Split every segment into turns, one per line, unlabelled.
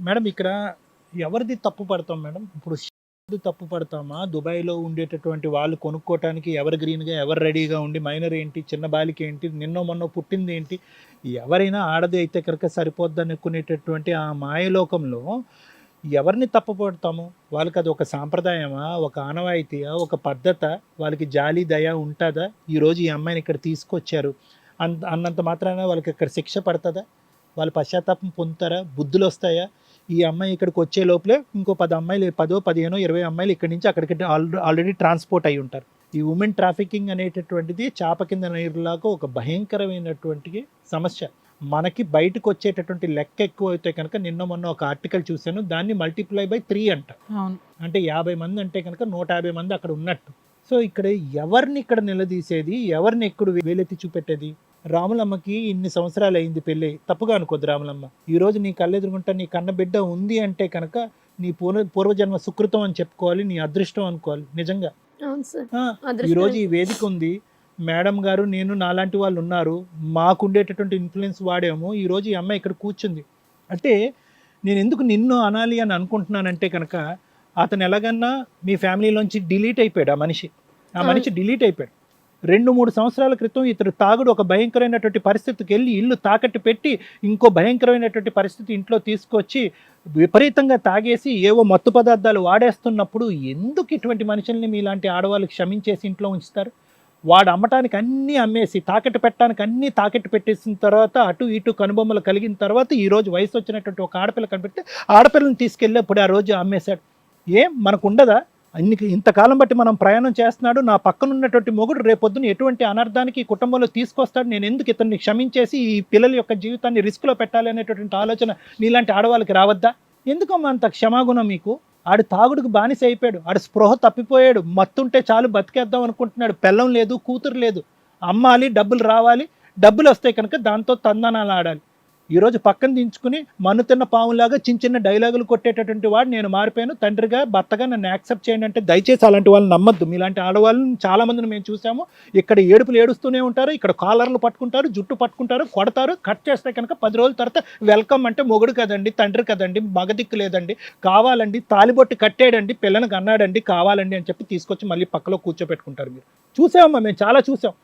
Madam ఇక్కడ ఎవరిది తప్పు పడతాం మేడం? ఇప్పుడు తప్పు పడతామా? దుబాయ్లో ఉండేటటువంటి వాళ్ళు కొనుక్కోవటానికి ఎవరు గ్రీన్గా ఎవరు రెడీగా ఉండి మైనర్ ఏంటి చిన్న బాలిక ఏంటి నిన్నో మొన్న పుట్టింది ఏంటి ఎవరైనా ఆడది అయితే కనుక సరిపోద్ది అనుకునేటటువంటి ఆ మాయలోకంలో ఎవరిని తప్పు పడతాము? వాళ్ళకి అది ఒక సాంప్రదాయమా? ఒక ఆనవాయితీయా? ఒక పద్ధత? వాళ్ళకి జాలి దయ ఉంటుందా? ఈరోజు ఈ అమ్మాయిని ఇక్కడ తీసుకొచ్చారు. అంత అన్నంత మాత్రాన వాళ్ళకి ఇక్కడ శిక్ష పడుతుందా? వాళ్ళు పశ్చాత్తాపం పొందుతారా? బుద్ధులు వస్తాయా ఈ అమ్మాయి ఇక్కడికి వచ్చే లోపలే ఇంకో పది అమ్మాయిలు పదో పదిహేనో ఇరవై అమ్మాయిలు ఇక్కడి నుంచి అక్కడికి ఆల్రెడీ ట్రాన్స్పోర్ట్ అయి ఉంటారు. ఈ ఉమెన్ ట్రాఫికింగ్ అనేటటువంటిది చాప కింద నీరులాగా ఒక భయంకరమైనటువంటి సమస్య. మనకి బయటకు వచ్చేటటువంటి లెక్క ఎక్కువ అయితే కనుక నిన్న మొన్న ఒక ఆర్టికల్ చూశాను దాన్ని మల్టిప్లై బై త్రీ అంట. అంటే యాభై మంది అంటే కనుక నూట యాభై మంది అక్కడ ఉన్నట్టు. సో ఇక్కడ ఎవరిని ఇక్కడ నిలదీసేది? ఎవరిని ఎక్కడ వేలెత్తి చూపెట్టేది? రాములమ్మకి ఇన్ని సంవత్సరాలు అయింది పెళ్ళి. తప్పుగా అనుకోద్దు రాములమ్మ. ఈ రోజు నీ కళ్ళెదురుగుంటా నీ కన్న బిడ్డ ఉంది అంటే కనుక నీ పూర్వ పూర్వజన్మ సుకృతం అని చెప్పుకోవాలి నీ అదృష్టం అనుకోవాలి. నిజంగా?
అదృష్టం.
ఈ రోజు ఈ వేదిక ఉంది. మేడం గారు నేను నాలాంటి వాళ్ళు ఉన్నారు. మాకు ఉండేటటువంటి ఇన్ఫ్లుయెన్స్ వాడాము. ఈ రోజు ఈ అమ్మాయి ఇక్కడ కూర్చుంది. అంటే నేను ఎందుకు నిన్ను అనాలి అని అనుకుంటున్నానంటే కనుక అతను ఎలాగన్నా మీ ఫ్యామిలీలోంచి డిలీట్ అయిపోయాడు ఆ మనిషి. ఆ మనిషి డిలీట్ అయిపోయాడు. రెండు మూడు సంవత్సరాల క్రితం ఇతడు తాగుడు ఒక భయంకరమైనటువంటి పరిస్థితికి వెళ్ళి ఇల్లు తాకట్టు పెట్టి ఇంకో భయంకరమైనటువంటి పరిస్థితి ఇంట్లో తీసుకొచ్చి విపరీతంగా తాగేసి ఏవో మత్తు పదార్థాలు వాడేస్తున్నప్పుడు ఎందుకు ఇటువంటి మనుషుల్ని మీలాంటి ఆడవాళ్ళు క్షమించేసి ఇంట్లో ఉంచుతారు? వాడు అమ్మటానికి అన్నీ అమ్మేసి తాకట్టు పెట్టడానికి అన్నీ తాకట్టు పెట్టేసిన తర్వాత అటు ఇటు కనుబొమ్మలు కలిగిన తర్వాత ఈరోజు వయసు వచ్చినటువంటి ఒక ఆడపిల్ల కనిపెట్టి ఆడపిల్లని తీసుకెళ్ళి అప్పుడు ఆ రోజు అమ్మేశాడు. ఏం? మనకు ఉండదా? అన్ని ఇంతకాలం బట్టి మనం ప్రయాణం చేస్తున్నాడు నా పక్కన ఉన్నటువంటి మొగుడు రేపొద్దున ఎటువంటి అనర్థానికి కుటుంబంలో తీసుకొస్తాడు నేను ఎందుకు ఇతన్ని క్షమించేసి ఈ పిల్లల యొక్క జీవితాన్ని రిస్క్లో పెట్టాలి అనేటువంటి ఆలోచన నీలాంటి ఆడవాళ్ళకి రావద్దా? ఎందుకమ్మా అంత క్షమాగుణం మీకు? ఆడు తాగుడుకు బానిస అయిపోయాడు ఆడు స్పృహ తప్పిపోయాడు మత్తుంటే చాలు బతికేద్దాం అనుకుంటున్నాడు పెళ్ళం లేదు కూతురు లేదు. అమ్మాలి డబ్బులు రావాలి డబ్బులు వస్తే కనుక దాంతో తందనాలు ఆడాలి. ఈరోజు పక్కన దించుకుని మన్ను తిన్న పాములాగా చిన్న చిన్న డైలాగులు కొట్టేటటువంటి వాడు నేను మారిపోయాను. తండ్రిగా భర్తగా నన్ను యాక్సెప్ట్ చేయండి అంటే దయచేసి అలాంటి వాళ్ళని నమ్మద్దు. మీలాంటి ఆడవాళ్ళని చాలామందిని మేము చూసాము. ఇక్కడ ఏడుపులు ఏడుస్తూనే ఉంటారు. ఇక్కడ కాలర్లు పట్టుకుంటారు జుట్టు పట్టుకుంటారు కొడతారు. కట్ చేస్తే కనుక పది రోజుల తర్వాత వెల్కమ్ అంటే మొగుడు కదండి తండ్రి కదండి మగదిక్కు లేదండి. కావాలండి తాలిబొట్టు కట్టేయడండి పిల్లనికి అన్నాడండి కావాలండి అని చెప్పి తీసుకొచ్చి మళ్ళీ పక్కలో కూర్చోపెట్టుకుంటారు మీరు. చూసామమ్మా మేము చాలా చూసాం.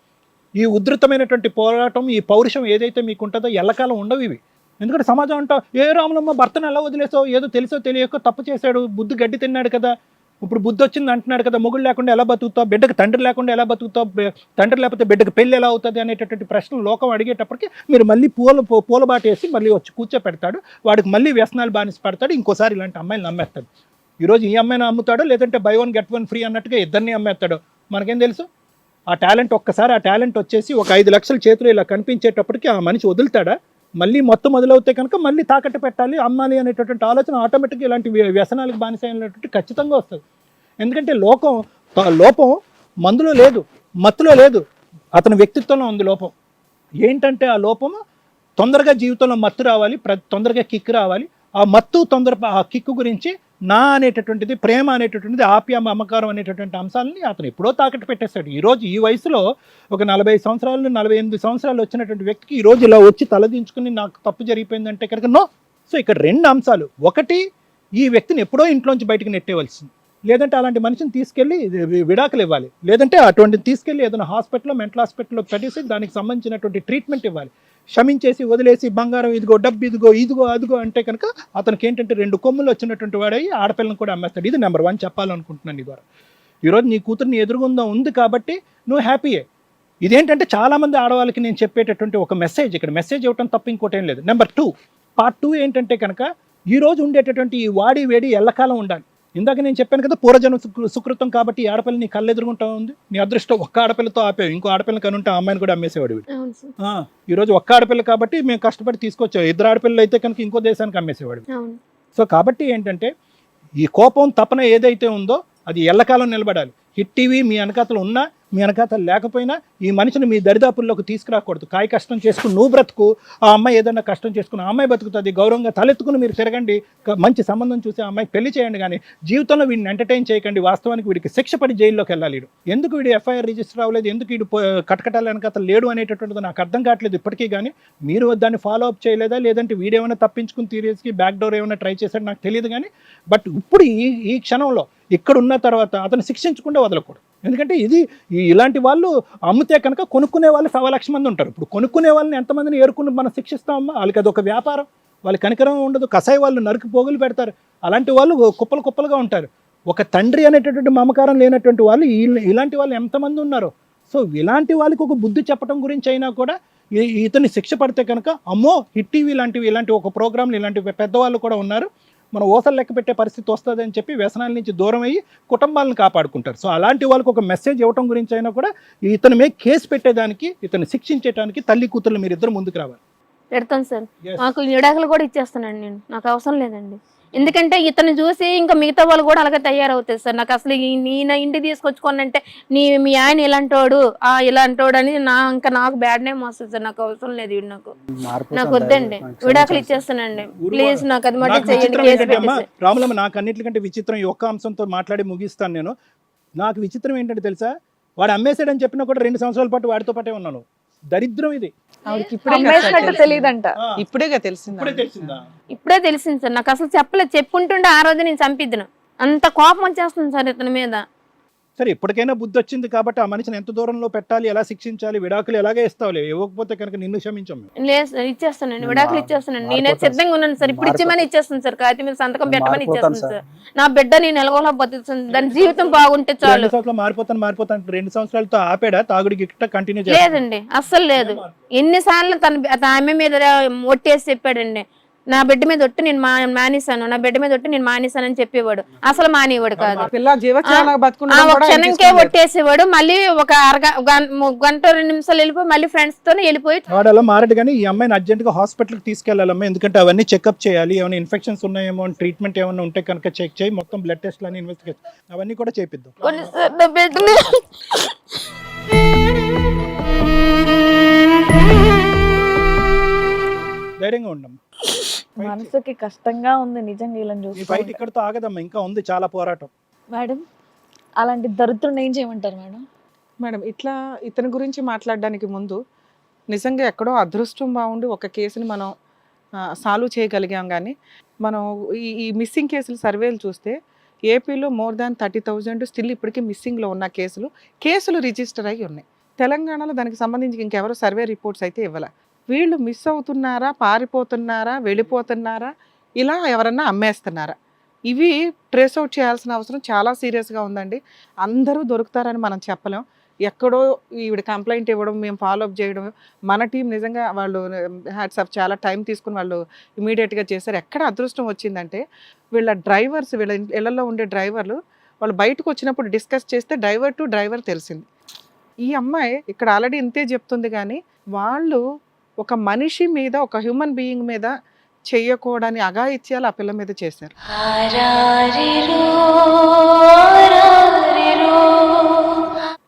ఈ ఉధృతమైనటువంటి పోరాటం ఈ పౌరుషం ఏదైతే మీకు ఉంటుందో ఎల్లకాలం ఉండవు ఇవి. ఎందుకంటే సమాజం అంటా ఏ రాములమ్మ భర్తను ఎలా వదిలేసావు? ఏదో తెలుసో తెలియక తప్పు చేశాడు బుద్ధి గడ్డి తిన్నాడు కదా. ఇప్పుడు బుద్ధి వచ్చింది అంటున్నాడు కదా మొగుడు లేకుండా ఎలా బతుకుతావు? బిడ్డకు తండ్రి లేకుండా ఎలా బతుకుతావు? తండ్రి లేకపోతే బిడ్డకు పెళ్ళి ఎలా అవుతుంది? అనేటటువంటి ప్రశ్నలు లోకం అడిగేటప్పటికి మీరు మళ్ళీ పూల పూ- పూలబాట మళ్ళీ వచ్చి కూర్చోపెడతాడు. వాడికి మళ్ళీ వ్యసనాలు బానిస పడతాడు. ఇంకోసారి ఇలాంటి అమ్మాయిలు నమ్మేస్తాడు. ఈరోజు ఈ అమ్మాయిని అమ్ముతాడో లేదంటే buy one get one free అన్నట్టుగా ఇద్దరిని అమ్మేస్తాడు మనకేం తెలుసు? ఆ టాలెంట్ ఒక్కసారి ఆ టాలెంట్ వచ్చేసి ఒక ఐదు లక్షల చేతులు ఇలా కనిపించేటప్పటికి ఆ మనిషి వదులుతాడా? మళ్ళీ మొత్తం మొదలవుతే కనుక మళ్ళీ తాకట్టు పెట్టాలి అమ్మాలి అనేటటువంటి ఆలోచన ఆటోమేటిక్గా ఇలాంటి వ్యసనాలకు బానిస అయినటువంటి ఖచ్చితంగా వస్తుంది. ఎందుకంటే లోకం లోపం మందులో లేదు మత్తులో లేదు. అతని వ్యక్తిత్వంలో ఉంది లోపం. ఏంటంటే ఆ లోపము తొందరగా జీవితంలో మత్తు రావాలి ప్ర తొందరగా కిక్ రావాలి. ఆ మత్తు తొందర ఆ కిక్కు గురించి నా అనేటటువంటిది ప్రేమ అనేటటువంటిది ఆప్య అమ్మకారం అనేటటువంటి అంశాలని అతను ఎప్పుడో తాకట్టు పెట్టేశాడు. ఈరోజు ఈ వయసులో ఒక నలభై సంవత్సరాలు నలభై ఎనిమిది సంవత్సరాలు వచ్చినటువంటి వ్యక్తికి ఈ ఇలా వచ్చి తలదించుకుని నాకు తప్పు జరిగిపోయిందంటే కనుక నో. సో ఇక్కడ రెండు అంశాలు. ఒకటి ఈ వ్యక్తిని ఎప్పుడో ఇంట్లోంచి బయటకు నెట్టేవలసింది లేదంటే అలాంటి మనిషిని తీసుకెళ్ళి విడాకులు ఇవ్వాలి. లేదంటే అటువంటి తీసుకెళ్ళి ఏదైనా హాస్పిటల్లో మెంటల్ హాస్పిటల్లో పెట్టేసి దానికి సంబంధించినటువంటి ట్రీట్మెంట్ ఇవ్వాలి. క్షమించేసి వదిలేసి బంగారం ఇదిగో డబ్బు ఇదిగో ఇదిగో అదిగో అంటే కనుక అతనికి ఏంటంటే రెండు కొమ్ములు వచ్చినటువంటి వాడై ఆడపిల్లని కూడా అమ్మేస్తాడు. ఇది నెంబర్ వన్ చెప్పాలనుకుంటున్నాను నీ ద్వారా. ఈరోజు నీ కూతుర్ని ఎదురుగుందా ఉంది కాబట్టి నువ్వు హ్యాపీయే. ఇదేంటంటే చాలామంది ఆడవాళ్ళకి నేను చెప్పేటటువంటి ఒక మెసేజ్ ఇక్కడ మెసేజ్ ఇవ్వటం తప్ప ఇంకోటి ఏం లేదు. నెంబర్ టూ పార్ట్ టూ ఏంటంటే కనుక ఈరోజు ఉండేటటువంటి ఈ వాడి వేడి ఎల్లకాలం ఉండాలి. ఇందాక నేను చెప్పాను కదా పూర్వజన్మ సుకృ- సుకృతం కాబట్టి ఆడపిల్ల నీ కళ్ళు ఎదురుగుంటా ఉంది. నీ అదృష్టం ఒక్క ఆడపిల్లతో ఆపేవు ఇంకో ఆడపిల్ల కనుంటే ఆ అమ్మాయిని కూడా అమ్మేసేవాడు వీడు.
అవును సార్.
ఆ, ఈ రోజు ఒక్క ఆడపిల్ల కాబట్టి మేము కష్టపడి తీసుకొచ్చాం. ఇద్దరు ఆడపిల్లలు అయితే కనుక ఇంకో దేశానికి అమ్మేసేవాడు సో కాబట్టి ఏంటంటే ఈ కోపం తపన ఏదైతే ఉందో అది ఎల్లకాలం నిలబడాలి. హిట్ టీవీ మీ వెనకాతలు ఉన్నా మీ వెనకాత లేకపోయినా ఈ మనిషిని మీ దరిదాపుల్లోకి తీసుకురాకూడదు. కాయ కష్టం చేసుకుని నువ్వు బ్రతుకు ఆ అమ్మాయి ఏదైనా కష్టం చేసుకుని ఆ అమ్మాయి బతుకుతుంది గౌరవంగా తలెత్తుకుని మీరు తిరగండి మంచి సంబంధం చూసి ఆ అమ్మాయి పెళ్ళి చేయండి కానీ జీవితంలో వీడిని ఎంటర్టైన్ చేయకండి వాస్తవానికి వీడికి శిక్ష పడి జైల్లోకి వెళ్ళాలి ఎందుకు వీడు ఎఫ్ఐఆర్ రిజిస్టర్ అవ్వలేదు ఎందుకు వీడు కటకటాల వెనకాత లేడు అనేటటువంటిది నాకు అర్థం కావట్లేదు ఇప్పటికీ కానీ మీరు దాన్ని ఫాలో అప్ చేయలేదా? లేదంటే వీడేమైనా తప్పించుకుని తీరేసి బ్యాక్ డోర్ ఏమైనా ట్రై చేశాడు నాకు తెలియదు కానీ బట్ ఇప్పుడు ఈ ఈ క్షణంలో ఇక్కడ ఉన్న తర్వాత అతను శిక్షించకుండా వదలకూడదు. ఎందుకంటే ఇది ఈ- ఇలాంటి వాళ్ళు అమ్మితే కనుక కొనుక్కునే వాళ్ళు సవా లక్ష మంది ఉంటారు. ఇప్పుడు కొనుక్కునే వాళ్ళని ఎంతమందిని ఏరుకుని మనం శిక్షిస్తామమ్మా? వాళ్ళకి అదొక ఒక వ్యాపారం. వాళ్ళకి కనికరం ఉండదు. కసాయి వాళ్ళు నరికి పోగులు పెడతారు. అలాంటి వాళ్ళు కుప్పలు కుప్పలుగా ఉంటారు. ఒక తండ్రి అనేటటువంటి మమకారం లేనటువంటి వాళ్ళు ఇలాంటి వాళ్ళు ఎంతమంది ఉన్నారు. సో ఇలాంటి వాళ్ళకి ఒక బుద్ధి చెప్పడం గురించి అయినా కూడా ఇతని ఇతన్ని శిక్ష పడితే కనుక అమ్మో హిట్ టీవీ లాంటివి ఇలాంటి ఒక ప్రోగ్రాంలు ఇలాంటి పెద్దవాళ్ళు కూడా ఉన్నారు. మనం ఓసలు లెక్క పెట్టే పరిస్థితి వస్తుంది అని చెప్పి వ్యసనాల నుంచి దూరం అయ్యి కుటుంబాలను కాపాడుకుంటారు. సో అలాంటి వాళ్ళకి ఒక మెసేజ్ ఇవ్వటం గురించి అయినా కూడా ఇతని మీద కేసు పెట్టేదానికి ఇతను శిక్షించడానికి తల్లి కూతుర్లు మీరు ఇద్దరు ముందుకు రావాలి.
పెడతాను సార్. మాకు విడాకులు కూడా ఇచ్చేస్తానండి నేను. నాకు అవసరం లేదండి. ఎందుకంటే ఇతను చూసి ఇంకా మిగతా వాళ్ళు కూడా అలాగే తయారవుతారు సార్. నాకు అసలు ఈ- నీ నా ఇంటికి తీసుకొచ్చుకోనంటే నీ మీ ఆయన ఇలాంటోడు ఆ ఇలాంటోడు అని నా ఇంకా నాకు బ్యాడ్ నేమ్ వస్తుంది సార్. నాకు అవసరం లేదు వీడు నాకు. నాకు వద్దండి. విడాకులు ఇచ్చేస్తానండి. ప్లీజ్ నాకు అది పెట్టేసి
రాములమ్మ నాకు అన్నిటికంటే విచిత్రం ఈ ఒక్క అంశంతో మాట్లాడి ముగిస్తాను నేను. నాకు విచిత్రం ఏంటంటే తెలుసా? వాడు అమ్మేశాడని చెప్పినా కూడా రెండు సంవత్సరాల పాటు వాడితో పాటే ఉన్నాను. దరిద్రం ఇది.
ఇప్పుడే తెలిసింది.
ఇప్పుడే తెలిసిందా
ఇప్పుడే తెలిసింది? సార్. నాకు అసలు చెప్పలేదు. చెప్పుంటుంటే ఆ రోజు నేను చంపిద్దును. అంత కోపం వచ్చేస్తుంది సార్ ఇతని మీద.
సరే ఇప్పటికైనా బుద్ధి వచ్చింది కాబట్టి ఆ మనిషిని ఎంత దూరంలో పెట్టాలి ఎలా శిక్షించాలి విడాకులు ఎలాగే ఇస్తావులే? ఇవ్వకపోతే కనుక నిన్ను క్షమించం మేము.
లేదు సార్ ఇచ్చేస్తానండి విడాకులు ఇచ్చేస్తానండి నేనే సిద్ధంగా ఉన్నాను సార్. ఇప్పుడు ఇచ్చేమని ఇచ్చేస్తాను సార్. కాగితం మీద సంతకం పెట్టమని ఇచ్చేస్తాను సార్. నా బిడ్డ నేను ఎలాగోలా బతుకుతుంది దాని జీవితం బాగుంటే చాలు.
మారిపోతాను మారిపోతాను రెండు సంవత్సరాలతో ఆపాడా? తాగుడికి ఇట్లా కంటిన్యూ
లేదండి అస్సలు లేదు. ఎన్నిసార్లు తన తన ఆమె మీద ఒట్టేసి చెప్పాడండి. నా బిడ్డ మీద ఒట్టి నేను మానేశాను. నా బిడ్డ మీద ఒట్టి నేను మానేశాను అని చెప్పేవాడు. అసలు మానేవాడు కాదు. ఒక క్షణంకే. ఒట్టేసేవాడు. మళ్ళీ ఒక అరగ గంట రెండు నిమిషాలు వెళ్ళిపోయి మళ్ళీ ఫ్రెండ్స్ తోనే వెళ్ళిపోయి
వాడు అలా మారడు కానీ ఈ అమ్మాయిని అర్జెంట్గా హాస్పిటల్కి తీసుకెళ్ళాలమ్మా. ఎందుకంటే అవన్నీ చెకప్ చేయాలి. ఏమైనా ఇన్ఫెక్షన్స్ ఉన్నాయేమో ట్రీట్మెంట్ ఏమైనా ఉంటే కనుక చెక్ చేయి. మొత్తం బ్లడ్ టెస్ట్ అని ఇన్వెస్టిగేషన్ అవన్నీ కూడా చేపిద్దాం. ధైర్యంగా ఉండమ్మా
మనసుకి కష్టంగా ఉంది నిజంగా ఇలా
ఈ ఫైట్
చూసి
ఇక్కడతో ఆగదమ్మా ఇంకా ఉంది చాలా పోరాటం.
మేడం అలాంటి దరిద్రుని ఏం చేయమంటారు మేడం?
మేడం ఇట్లా ఇతని గురించి మాట్లాడడానికి ముందు నిజంగా ఎక్కడో అదృష్టం బాగుండి ఒక కేసుని మనం సాల్వ్ చేయగలిగాం కానీ మనం ఈ ఈ మిస్సింగ్ కేసులు సర్వేలు చూస్తే ఏపీలో more than thirty thousand still ఇప్పటికీ మిస్సింగ్లో ఉన్న కేసులు కేసులు రిజిస్టర్ అయ్యి ఉన్నాయి. తెలంగాణలో దానికి సంబంధించి ఇంకెవరు సర్వే రిపోర్ట్స్ అయితే ఇవ్వాల. వీళ్ళు మిస్ అవుతున్నారా? పారిపోతున్నారా? వెళ్ళిపోతున్నారా? ఇలా ఎవరన్నా అమ్మేస్తున్నారా? ఇవి ట్రేస్ అవుట్ చేయాల్సిన అవసరం చాలా సీరియస్గా ఉందండి. అందరూ దొరుకుతారని మనం చెప్పలేం. ఎక్కడో ఈవిడ కంప్లైంట్ ఇవ్వడం మేము ఫాలోఅప్ చేయడం మన టీం నిజంగా వాళ్ళు హ్యాట్సప్ చాలా టైం తీసుకుని వాళ్ళు ఇమీడియట్గా చేశారు. ఎక్కడ అదృష్టం వచ్చిందంటే వీళ్ళ డ్రైవర్స్ వీళ్ళ ఇళ్ళలో ఉండే డ్రైవర్లు వాళ్ళు బయటకు వచ్చినప్పుడు డిస్కస్ చేస్తే డ్రైవర్ టు డ్రైవర్ తెలిసింది. ఈ అమ్మాయి ఇక్కడ ఆల్రెడీ ఇంతే చెప్తుంది కానీ వాళ్ళు ఒక మనిషి మీద ఒక హ్యూమన్ బీయింగ్ మీద చెయ్యకూడని అఘాయిత్యాలు ఆ పిల్ల మీద చేశారు.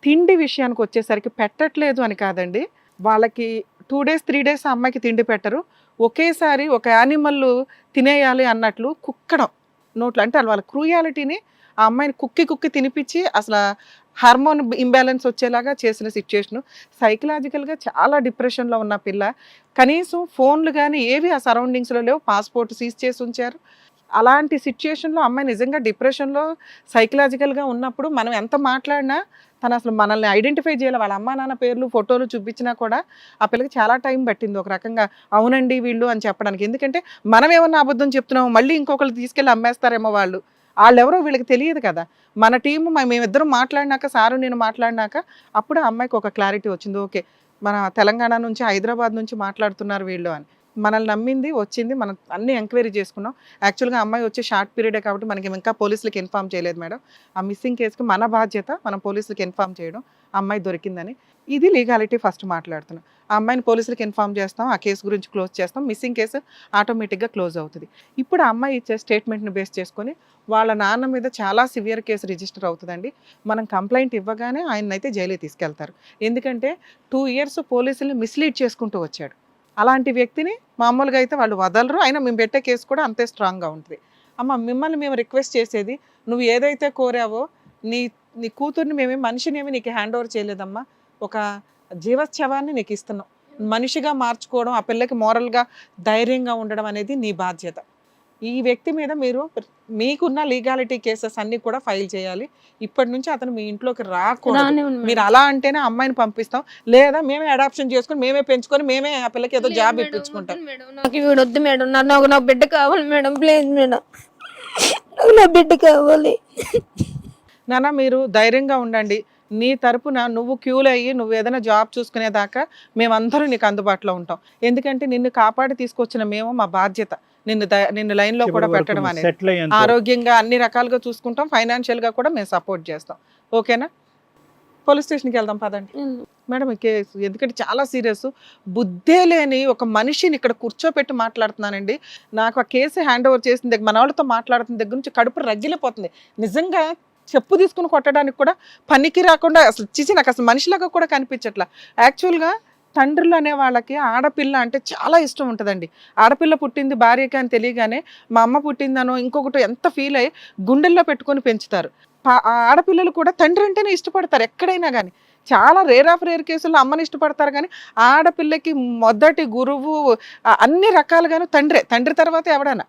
తిండి విషయానికి వచ్చేసరికి పెట్టట్లేదు అని కాదండి. వాళ్ళకి టూ డేస్ త్రీ డేస్ అమ్మాయికి తిండి పెట్టరు. ఒకేసారి ఒక యానిమల్ తినేయాలి అన్నట్లు కుక్కడం. నోట్లో అంటే వాళ్ళ క్రూయాలిటీని ఆ అమ్మాయిని కుక్కి కుక్కి తినిపించి అసలు హార్మోన్ ఇంబ్యాలెన్స్ వచ్చేలాగా చేసిన సిచ్యుయేషను. సైకలాజికల్గా చాలా డిప్రెషన్లో ఉన్న పిల్ల కనీసం ఫోన్లు కానీ ఏవి ఆ సరౌండింగ్స్లో లేవు. పాస్పోర్ట్ సీజ్ చేసి ఉంచారు. అలాంటి సిచ్యుయేషన్లో అమ్మాయి నిజంగా డిప్రెషన్లో సైకలాజికల్గా ఉన్నప్పుడు మనం ఎంత మాట్లాడినా తను అసలు మనల్ని ఐడెంటిఫై చేయాలి. వాళ్ళ అమ్మా నాన్న పేర్లు ఫోటోలు చూపించినా కూడా ఆ పిల్లకి చాలా టైం పట్టింది ఒక రకంగా. అవునండి వీళ్ళు అని చెప్పడానికి. ఎందుకంటే మనం ఏమన్నా అబద్ధం చెప్తున్నాము మళ్ళీ ఇంకొకరు తీసుకెళ్ళి అమ్మేస్తారేమో వాళ్ళు. వాళ్ళెవరో వీళ్ళకి తెలియదు కదా. మన టీము మేమిద్దరం మాట్లాడినాక సారు నేను మాట్లాడినాక అప్పుడు ఆ అమ్మాయికి ఒక క్లారిటీ వచ్చింది. ఓకే మన తెలంగాణ నుంచి హైదరాబాద్ నుంచి మాట్లాడుతున్నారు వీళ్ళు అని. మనల్ని నమ్మింది వచ్చింది మనం అన్ని ఎంక్వైరీ చేసుకున్నాం. యాక్చువల్గా అమ్మాయి వచ్చే షార్ట్ పీరియడే కాబట్టి మనకి ఇంకా పోలీసులకు ఇన్ఫామ్ చేయలేదు మేడం. ఆ మిస్సింగ్ కేసుకి మన బాధ్యత మనం పోలీసులకు ఇన్ఫామ్ చేయడం అమ్మాయి దొరికిందని. ఇది లీగాలిటీ ఫస్ట్ మాట్లాడుతున్నాం. ఆ అమ్మాయిని పోలీసులకు ఇన్ఫామ్ చేస్తాం ఆ కేసు గురించి క్లోజ్ చేస్తాం మిస్సింగ్ కేసు ఆటోమేటిక్గా క్లోజ్ అవుతుంది. ఇప్పుడు ఆ అమ్మాయి ఇచ్చే స్టేట్మెంట్ని బేస్ చేసుకొని వాళ్ళ నాన్న మీద చాలా సివియర్ కేసు రిజిస్టర్ అవుతుందండి. మనం కంప్లైంట్ ఇవ్వగానే ఆయన అయితే జైలు తీసుకెళ్తారు. ఎందుకంటే టూ ఇయర్స్ పోలీసులు మిస్లీడ్ చేసుకుంటూ వచ్చాడు. అలాంటి వ్యక్తిని మామూలుగా అయితే వాళ్ళు వదలరు. అయినా మేము పెట్టే కేసు కూడా అంతే స్ట్రాంగ్గా ఉంటుంది. అమ్మ మిమ్మల్ని మేము రిక్వెస్ట్ చేసేది నువ్వు ఏదైతే కోరావో నీ నీ కూతుర్ని మేమే మనిషినేమి నీకు హ్యాండ్ ఓవర్ చేయలేదమ్మా. ఒక జీవోత్సవాన్ని నీకు ఇస్తున్నాం. మనిషిగా మార్చుకోవడం ఆ పిల్లకి మోరల్గా ధైర్యంగా ఉండడం అనేది నీ బాధ్యత. ఈ వ్యక్తి మీద మీరు మీకున్న లీగాలిటీ కేసెస్ అన్ని కూడా ఫైల్ చేయాలి. ఇప్పటి నుంచి అతను మీ ఇంట్లోకి రాకూడదు. మీరు. అలా అంటేనే అమ్మాయిని పంపిస్తాం. లేదా మేమే అడాప్షన్ చేసుకొని మేమే పెంచుకొని మేమే ఆ పిల్లకి ఏదో జాబ్ ఇప్పించుకుంటాం.
వద్దు మేడం, నాకు వద్దు మేడం. నాకు నాకు నా బిడ్డ కావాలి మేడం. Please madam. నాకు నా బిడ్డ కావాలి.
నాన్న మీరు ధైర్యంగా ఉండండి. నీ తరపున నువ్వు క్యూలు అయ్యి నువ్వు ఏదైనా జాబ్ చూసుకునేదాకా మేమందరం నీకు అందుబాటులో ఉంటాం. ఎందుకంటే నిన్ను కాపాడి తీసుకొచ్చిన మేము మా బాధ్యత. నిన్ను నిన్ను లైన్లో కూడా పెట్టడం అనేది ఆరోగ్యంగా అన్ని రకాలుగా చూసుకుంటాం ఫైనాన్షియల్గా కూడా మేము సపోర్ట్ చేస్తాం. ఓకేనా? పోలీస్ స్టేషన్కి వెళ్దాం పదండి. మేడం ఈ కేసు ఎందుకంటే చాలా సీరియస్. బుద్ధే లేని ఒక మనిషిని ఇక్కడ కూర్చోపెట్టి మాట్లాడుతున్నానండి. నాకు ఆ కేసు హ్యాండ్ ఓవర్ చేసిన దగ్గర మన వాళ్ళతో మాట్లాడుతున్న దగ్గర నుంచి కడుపు రగిలిపోతుంది. నిజంగా చెప్పు తీసుకుని కొట్టడానికి కూడా పనికి రాకుండా అసలు చిచి నాకు అసలు మనిషిలాగా కూడా కనిపించట్లా. యాక్చువల్గా తండ్రులు అనే వాళ్ళకి ఆడపిల్ల అంటే చాలా ఇష్టం ఉంటుందండి. ఆడపిల్ల పుట్టింది భార్యకి అని తెలియగానే మా అమ్మ పుట్టిందనో ఇంకొకటి ఎంత ఫీల్ అయ్యి గుండెల్లో పెట్టుకొని పెంచుతారు. పా- ఆడపిల్లలు కూడా తండ్రి అంటేనే ఇష్టపడతారు ఎక్కడైనా కానీ చాలా రేర్ ఆఫ్ రేర్ కేసుల్లో అమ్మని ఇష్టపడతారు కానీ ఆడపిల్లకి మొదటి గురువు అన్ని రకాలుగాను తండ్రే. తండ్రి తర్వాత ఎవడన్నా.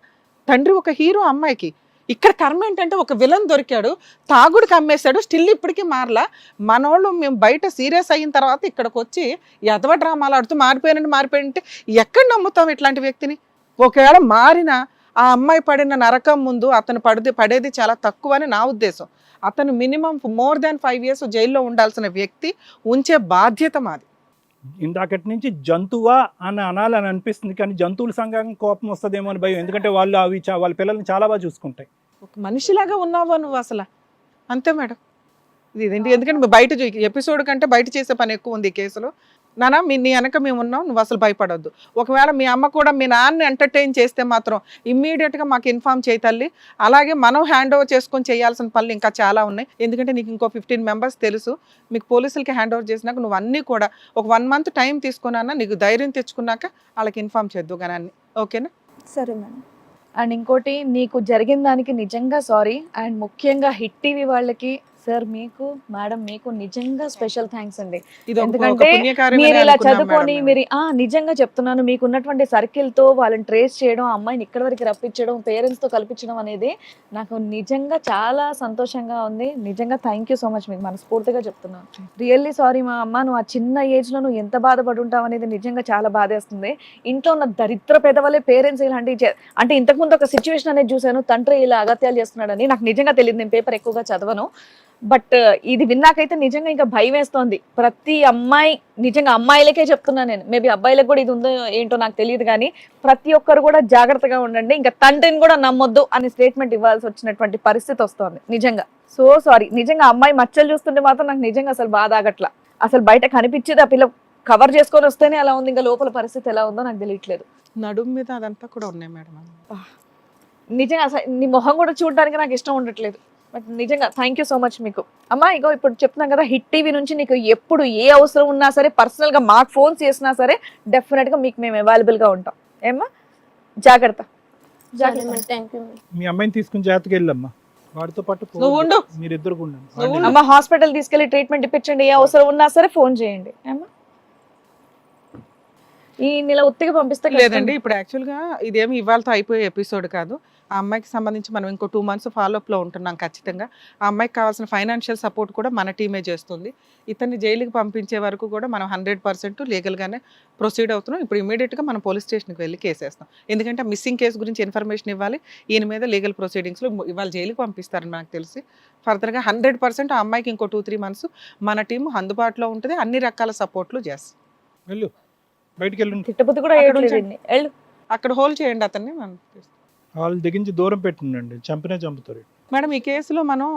తండ్రి ఒక హీరో అమ్మాయికి. ఇక్కడ కర్మ ఏంటంటే ఒక విలన్ దొరికాడు తాగుడికి అమ్మేశాడు స్టిల్ ఇప్పటికీ మారలా. మనోళ్ళు మేము బయట సీరియస్ అయిన తర్వాత ఇక్కడికి వచ్చి ఎదవ డ్రామాలు ఆడుతూ మారిపోయానంటే మారిపోయానంటే ఎక్కడ నమ్ముతాం ఇట్లాంటి వ్యక్తిని? ఒకవేళ మారినా ఆ అమ్మాయి పడిన నరకం ముందు అతను పడిది పడేది చాలా తక్కువ అని నా ఉద్దేశం. అతను minimum more than five years జైల్లో ఉండాల్సిన వ్యక్తి ఉంచే బాధ్యత మాది.
ఇందాకటి నుంచి జంతువా అని అనాలని అనిపిస్తుంది కానీ జంతువుల సంఘం కోపం వస్తుందేమో అని భయం. ఎందుకంటే వాళ్ళు అవి వాళ్ళ పిల్లల్ని చాలా బాగా చూసుకుంటాయి.
ఒక మనిషిలాగా ఉన్నావా నువ్వు అసలు? అంతే మేడం. ఇది ఇదేంటి ఎందుకంటే బయట ఎపిసోడ్ కంటే బయట చేసే పని ఎక్కువ ఉంది ఈ కేసులో. నానా మీ నీ వెనక మేము ఉన్నాం నువ్వు అసలు భయపడొద్దు. ఒకవేళ మీ అమ్మ కూడా మీ నాన్నని ఎంటర్టైన్ చేస్తే మాత్రం ఇమ్మీడియట్గా మాకు ఇన్ఫామ్ చేయి తల్లి. అలాగే మనం హ్యాండ్ ఓవర్ చేసుకొని చేయాల్సిన పనులు ఇంకా చాలా ఉన్నాయి. ఎందుకంటే నీకు ఇంకో ఫిఫ్టీన్ మెంబర్స్ తెలుసు. మీకు పోలీసులకి హ్యాండ్ ఓవర్ చేసినాక నువ్వు అన్నీ కూడా ఒక వన్ మంత్ టైం తీసుకున్నా నీకు ధైర్యం తెచ్చుకున్నాక వాళ్ళకి ఇన్ఫామ్ చేద్దు కానీ అన్ని ఓకేనా?
సరే మేడం. అండ్ ఇంకోటి నీకు జరిగిన దానికి నిజంగా సారీ అండ్ ముఖ్యంగా హిట్ టీవీ వాళ్ళకి సార్ మీకు మేడం మీకు నిజంగా స్పెషల్ థ్యాంక్స్ అండి. ఎందుకంటే మీరు ఇలా చదువుకొని మీరు ఆ నిజంగా చెప్తున్నాను. మీకు ఉన్నటువంటి సర్కిల్తో వాళ్ళని ట్రేస్ చేయడం అమ్మాయిని ఇక్కడి వరకు రప్పించడం పేరెంట్స్తో కల్పించడం అనేది నాకు నిజంగా చాలా సంతోషంగా ఉంది. నిజంగా థ్యాంక్ యూ సో మచ్ మీకు మనస్ఫూర్తిగా చెప్తున్నాను. రియల్లీ సారీ మా అమ్మ నువ్వు ఆ చిన్న ఏజ్లో నువ్వు ఎంత బాధపడి ఉంటావు అనేది నిజంగా చాలా బాధేస్తుంది. ఇంట్లో ఉన్న దరిద్ర పెదవలే పేరెంట్స్ ఇలాంటివి చే- అంటే ఇంతకుముందు ఒక సిచ్యువేషన్ అనేది చూశాను. తండ్రి ఇలా అగత్యాలు చేస్తున్నాడని నాకు నిజంగా తెలియదు నేను పేపర్ ఎక్కువగా చదవను. బట్ ఇది విన్నాకైతే నిజంగా ఇంకా భయం వేస్తోంది. ప్రతి అమ్మాయి నిజంగా అమ్మాయిలకే చెప్తున్నాను నేను. మేబీ అబ్బాయిలకు కూడా ఇది ఉందో ఏంటో నాకు తెలియదు కానీ ప్రతి ఒక్కరు కూడా జాగ్రత్తగా ఉండండి. ఇంకా తండ్రిని కూడా నమ్మొద్దు అని స్టేట్మెంట్ ఇవ్వాల్సి వచ్చినటువంటి పరిస్థితి వస్తోంది నిజంగా. సో సారీ నిజంగా అమ్మాయి మచ్చలు చూస్తుంటే మాత్రం నాకు నిజంగా అసలు బాధ ఆగట్లా. అసలు బయట కనిపించేది ఆ పిల్ల కవర్ చేసుకొని వస్తేనే అలా ఉంది ఇంకా లోపల పరిస్థితి ఎలా ఉందో నాకు తెలియట్లేదు.
నడుము మీద అదంతా కూడా ఉన్నాయి మేడం
నిజంగా అసలు నీ మొహం కూడా చూడడానికి నాకు ఇష్టం ఉండట్లేదు. బట్ నిజంగా థ్యాంక్ యూ సో మచ్ మీకు. అమ్మా ఇగో ఇప్పుడు చెప్తున్నాం కదా హిట్ టీవీ నుంచి నీకు ఎప్పుడు ఏ అవసరం ఉన్నా సరే పర్సనల్గా మాకు ఫోన్ చేసినా సరే డెఫినెట్గా మీకు మేము అవైలబుల్గా ఉంటాం. ఏమ్మా? జాగ్రత్త.
మీ అమ్మాయిని తీసుకుని జాతకి వెళ్ళమ్మా. వాడితో పాటు పోవద్దు.
నువ్వు ఉండు.
మీరిద్దరు ఉండండి.
అమ్మ హాస్పిటల్ తీసుకెళ్ళి ట్రీట్మెంట్ ఇప్పించండి. ఏ అవసరం ఉన్నా సరే ఫోన్ చేయండి. ఏమ్మా? ఈ నెల ఉత్తిగా పంపిస్తే.
లేదండి ఇప్పుడు యాక్చువల్గా ఇదేమి ఇవాళతో అయిపోయే ఎపిసోడ్ కాదు. ఆ అమ్మాయికి సంబంధించి మనం ఇంకో టూ మంత్స్ ఫాలోఅప్లో ఉంటున్నాం ఖచ్చితంగా. ఆ అమ్మాయికి కావాల్సిన ఫైనాన్షియల్ సపోర్ట్ కూడా మన టీమే చేస్తుంది. ఇతన్ని జైలుకి పంపించే వరకు కూడా మనం హండ్రెడ్ పర్సెంట్ లీగల్గానే ప్రొసీడ్ అవుతున్నాం. ఇప్పుడు ఇమీడియట్గా మనం పోలీస్ స్టేషన్కి వెళ్ళి కేసేస్తాం ఎందుకంటే మిస్సింగ్ కేసు గురించి ఇన్ఫర్మేషన్ ఇవ్వాలి. ఈయన మీద లీగల్ ప్రొసీడింగ్స్లో ఇవాళ జైలుకి పంపిస్తారని నాకు తెలిసి. ఫర్దర్గా హండ్రెడ్ పర్సెంట్ ఆ అమ్మాయికి ఇంకో టూ త్రీ మంత్స్ మన టీం అందుబాటులో ఉంటుంది. అన్ని రకాల సపోర్ట్లు చేస్తాం.
వెళ్ళు. బయటికి
తిట్టబుద్ధి కూడా
అక్కడ హోల్డ్ చేయండి అతన్ని. మనం
వాళ్ళు దిగించి దూరం పెట్టిండండి. చంపినే చంపుతారు.
మేడం ఈ కేసులో మనం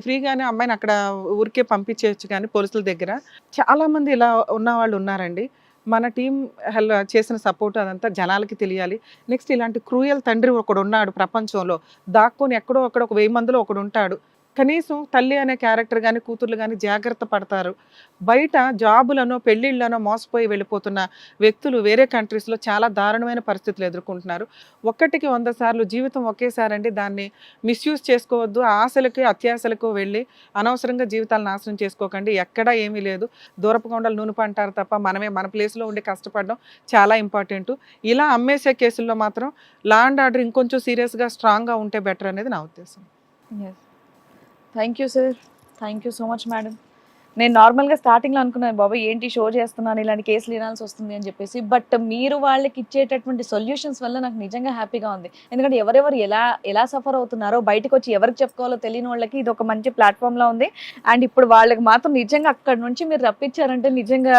ఫ్రీగానే అమ్మాయిని అక్కడ ఊరికే పంపించేయచ్చు కానీ పోలీసుల దగ్గర చాలా మంది ఇలా ఉన్న వాళ్ళు ఉన్నారండి. మన టీం హెల్ చేసిన సపోర్ట్ అదంతా జనాలకి తెలియాలి. నెక్స్ట్ ఇలాంటి క్రూయల్ తండ్రి ఒకడు ఉన్నాడు ప్రపంచంలో. దాక్కుని ఎక్కడో అక్కడ ఒక వెయ్యి మందిలో ఒకడు ఉంటాడు. కనీసం తల్లి అనే క్యారెక్టర్ కానీ కూతుర్లు కానీ జాగ్రత్త పడతారు. బయట జాబులనో పెళ్ళిళ్ళనో మోసపోయి వెళ్ళిపోతున్న వ్యక్తులు వేరే కంట్రీస్లో చాలా దారుణమైన పరిస్థితులు ఎదుర్కొంటున్నారు. ఒక్కటికి వంద సార్లు జీవితం ఒకేసారి అండి దాన్ని మిస్యూజ్ చేసుకోవద్దు. ఆశలకి అత్యాశలకు వెళ్ళి అనవసరంగా జీవితాలు నాశనం చేసుకోకండి. ఎక్కడా ఏమీ లేదు. దూరపు కొండలు నూనె అంటారు తప్ప మనమే మన ప్లేస్లో ఉండి కష్టపడడం చాలా ఇంపార్టెంట్ ఇలా అమ్మేసే కేసుల్లో మాత్రం లా అండ్ ఆర్డర్ ఇంకొంచెం సీరియస్గా స్ట్రాంగ్గా ఉంటే బెటర్ అనేది నా ఉద్దేశం.
Thank you sir thank you so much madam నేను నార్మల్గా స్టార్టింగ్లో అనుకున్నాను బాబా ఏంటి షో చేస్తున్నాను? ఇలాంటి కేసులు వినాల్సి వస్తుంది అని చెప్పేసి. బట్ మీరు వాళ్ళకి ఇచ్చేటటువంటి సొల్యూషన్స్ వల్ల నాకు నిజంగా హ్యాపీగా ఉంది. ఎందుకంటే ఎవరెవరు ఎలా ఎలా సఫర్ అవుతున్నారో బయటకు వచ్చి ఎవరికి చెప్పుకోవాలో తెలియని వాళ్ళకి ఇది ఒక మంచి ప్లాట్ఫామ్లా ఉంది. అండ్ ఇప్పుడు వాళ్ళకి మాత్రం నిజంగా అక్కడ నుంచి మీరు రప్పించారంటే నిజంగా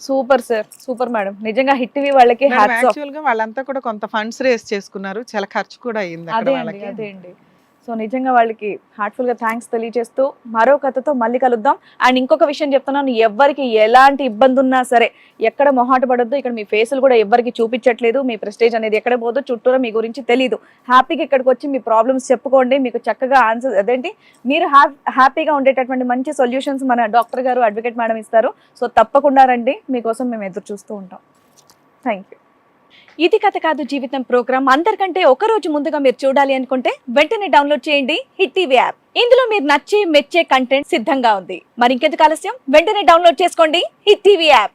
సూపర్ సార్ సూపర్ మేడం నిజంగా హిట్ వాళ్ళకి
యాక్చువల్గా వాళ్ళంతా కూడా కొంత ఫండ్స్ రేస్ చేసుకున్నారు. చాలా ఖర్చు కూడా అయింది
అదే అండి. సో నిజంగా వాళ్ళకి హార్ట్ఫుల్గా థ్యాంక్స్ తెలియజేస్తూ మరో కథతో మళ్ళీ కలుద్దాం. అండ్ ఇంకొక విషయం చెప్తున్నాను ఎవరికి ఎలాంటి ఇబ్బంది ఉన్నా సరే ఎక్కడ మొహాట పడద్దు. ఇక్కడ మీ ఫేసులు కూడా ఎవరికి చూపించట్లేదు. మీ ప్రెస్టేజ్ అనేది ఎక్కడ పోదు. చుట్టూరా మీ గురించి తెలియదు హ్యాపీగా ఇక్కడికి వచ్చి మీ ప్రాబ్లమ్స్ చెప్పుకోండి. మీకు చక్కగా ఆన్సర్ అదేంటి? మీరు హ్యాపీగా ఉండేటటువంటి మంచి సొల్యూషన్స్ మన డాక్టర్ గారు అడ్వకేట్ మేడం ఇస్తారు. సో తప్పకుండా రండి. మీకోసం మేము ఎదురు చూస్తూ ఉంటాం. థ్యాంక్ యూ
ఇది కథ కాదు జీవితం ప్రోగ్రామ్ అందరికంటే ఒక రోజు ముందుగా మీరు చూడాలి అనుకుంటే వెంటనే డౌన్లోడ్ చేయండి హిట్ టీవీ యాప్. ఇందులో మీరు నచ్చే మెచ్చే కంటెంట్ సిద్ధంగా ఉంది. మరి ఇంకెందుకు ఆలస్యం? వెంటనే డౌన్లోడ్ చేసుకోండి హిట్ టీవీ యాప్.